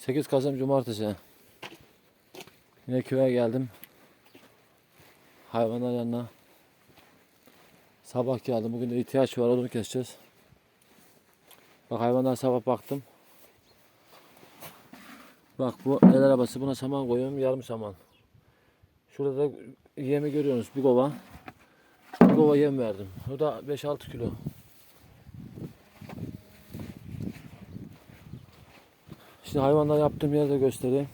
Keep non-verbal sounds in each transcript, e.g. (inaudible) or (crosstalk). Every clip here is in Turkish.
8 Kasım Cumartesi. Yine köye geldim. Hayvanlar yanına. Sabah geldim. Bugün de ihtiyaç var. Onu keseceğiz. Bak hayvanlar sabah baktım. Bak bu el arabası. Buna saman koyuyorum. Yarım saman. Şurada da yemi görüyorsunuz. Bir kova. Bir kova yem verdim. O da 5-6 kilo. Şimdi hayvanlar yaptığım yeri de göstereyim.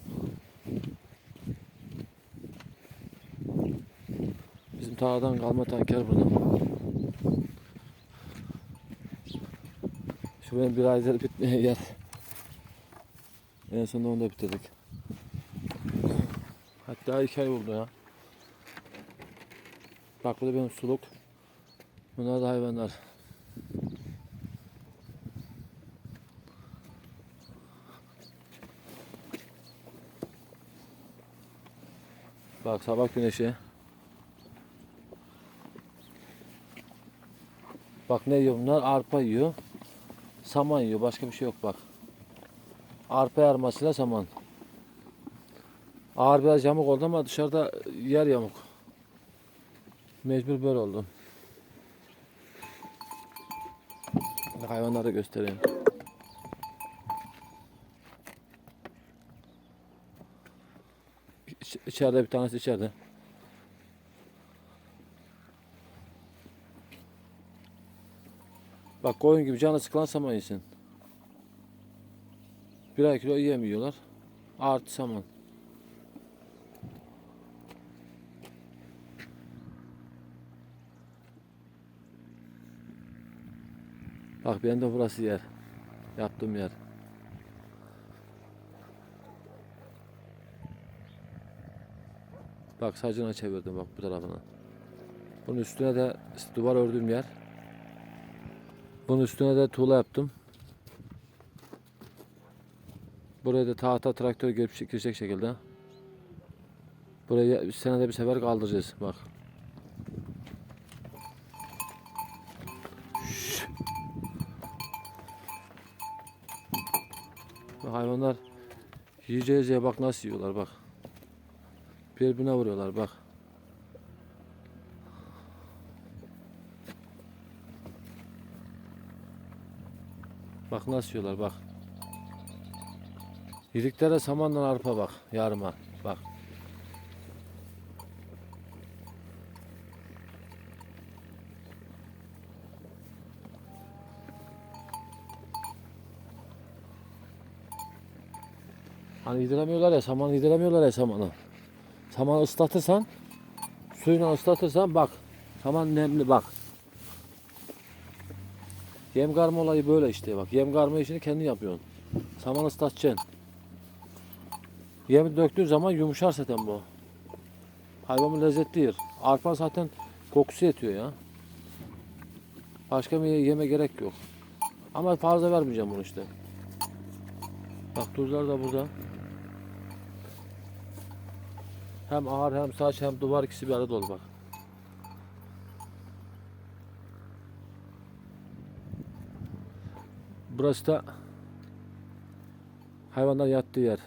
Bizim tarladan kalma tanker burada. Şu benim bir aydır bitmeye yer. En sonunda onu da bitirdik. Hatta iki ay oldu ya. Bak bu da benim suluk. Bunlar da hayvanlar. Bak sabah güneşi. Bak ne yiyor bunlar? Arpa yiyor. Saman yiyor. Başka bir şey yok bak. Arpa yarmasıyla saman. Ağır biraz yamuk oldu ama dışarıda yer yamuk. Mecbur böyle oldu. Bak Hayvanları göstereyim. İçeride bir tanesi içeride. Bak koyun gibi canı sıkılan saman yesin. Birer kilo yemiyorlar. Artı saman. Bak benim de burası yer. Yaptığım yer. Bak sacına çevirdim bak bu tarafına. Bunun üstüne de işte duvar ördüğüm yer. Bunun üstüne de tuğla yaptım. Buraya da tahta traktör gelip girecek şekilde. Burayı senede bir sefer kaldıracağız bak. Şşş. Hayvanlar yiyeceğiz ya bak nasıl yiyorlar bak. Birbirine vuruyorlar bak. Bak nasıl yiyorlar bak. Yedikleri samanla arpa bak yarıma bak. Hani yediremiyorlar ya saman yediremiyorlar ya samanı. Samanı ıslatırsan suyla ıslatırsan bak saman nemli bak. Yem karma olayı böyle işte bak. Yem karma işini kendi yapıyorsun. Saman ıslatacaksın. Yemi döktüğün zaman yumuşar zaten bu. Hayvanın lezzetli yer. Arpa zaten kokusu yetiyor ya. Başka bir yeme gerek yok. Ama fazla vermeyeceğim bunu işte. Bak tuzlar da burada. Hem ağır hem saç hem duvar ikisi bir arada dolu bak. Burası da hayvanlar yattığı yer.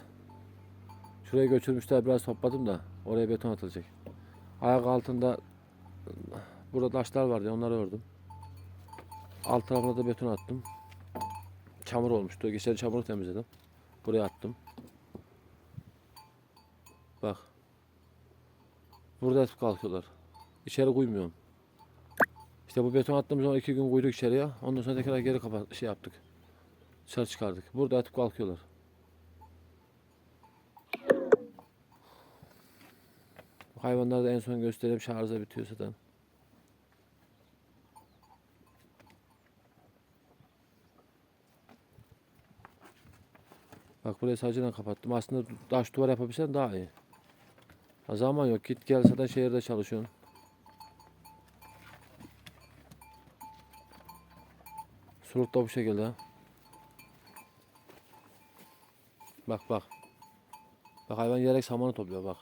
Şuraya götürmüşler biraz topladım da oraya beton atılacak. Ayak altında burada taşlar vardı onları ördüm. Alt tarafına da beton attım. Çamur olmuştu. Geçen çamuru temizledim. Buraya attım. Bak. Burada yatıp kalkıyorlar. İçeri koymuyorum. İşte bu beton attığımız zaman iki gün koyduk içeriye. Ondan sonra tekrar geri kapat şey yaptık. Dışarı çıkardık. Burada yatıp kalkıyorlar. Hayvanları da en son göstereyim şarjı bitiyor zaten. Bak burayı sacıyla kapattım. Aslında taş duvar yapabilsen daha iyi. Ha, zaman yok. Git gel zaten şehirde çalışıyorsun. Suluk da bu şekilde. Bak bak. Bak hayvan yerek samanı topluyor bak.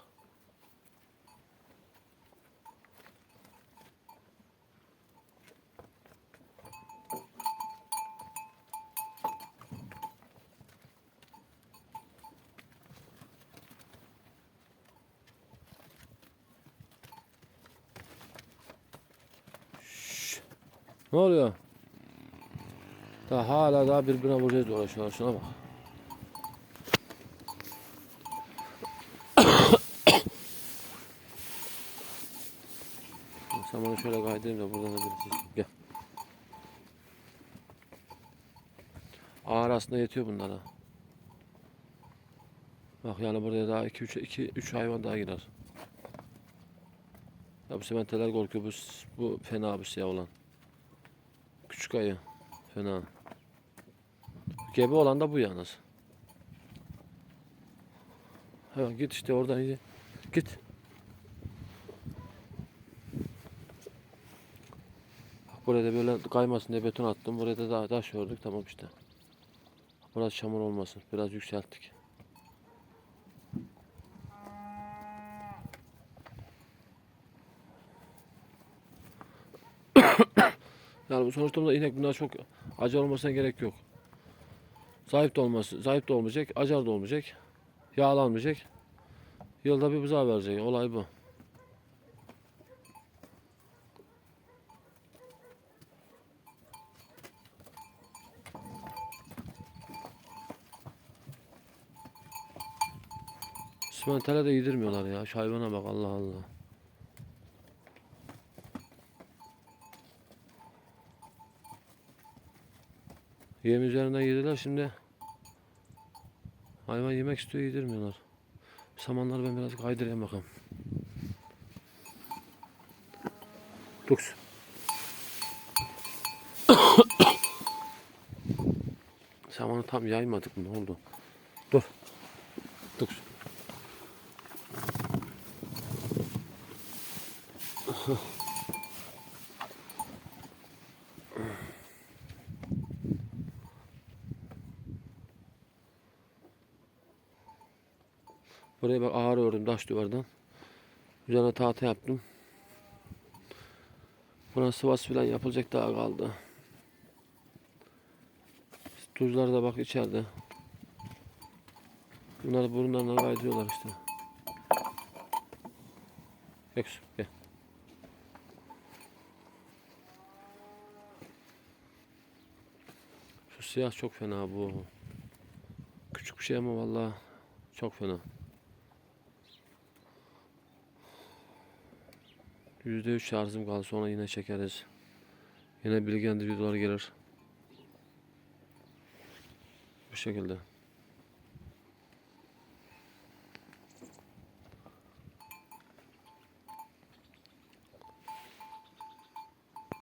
Ne oluyor? Daha hala daha birbirine vuracağız uğraşıyorlar. Şuna bak. (coughs) Sen bana şöyle kaydırayım da buradan da bir Gel. Ağır aslında yetiyor bunlara. Bak yani buraya daha 2 3 2 3 hayvan daha girer. Ya bu sementeler korkuyor bu, bu fena bir şey olan. Küçük ayı. Fena. Gebe olan da bu yalnız. Ha, git işte oradan. Git. Bak buraya da böyle kaymasın diye beton attım. Buraya da taş ördük. Tamam işte. Biraz çamur olmasın. Biraz yükselttik. Yani bu sonuçta bunda inek bunlar çok acar olmasına gerek yok. Zayıf da olması, zayıf da olmayacak, acar da olmayacak. Yağlanmayacak. Yılda bir buzağı verecek. Olay bu. Simentele de yedirmiyorlar ya. Şu hayvana bak Allah Allah. Yem üzerinden yediler şimdi. Hayvan yemek istiyor yedirmiyorlar. Samanları ben biraz kaydırayım bakalım. Lux. (coughs) Samanı tam yaymadık mı? Ne oldu? Dur. Lux. Buraya bak ağır ördüm taş duvardan. Üzerine tahta yaptım. Buna sıvas filan yapılacak daha kaldı. Tuzlar da bak içeride. Bunları burunlarına kaydırıyorlar işte. Kızım, gel. Şu siyah çok fena bu. Küçük bir şey ama vallahi çok fena. %3 şarjım kaldı sonra yine çekeriz. Yine bilgilendirici videolar gelir. Bu şekilde.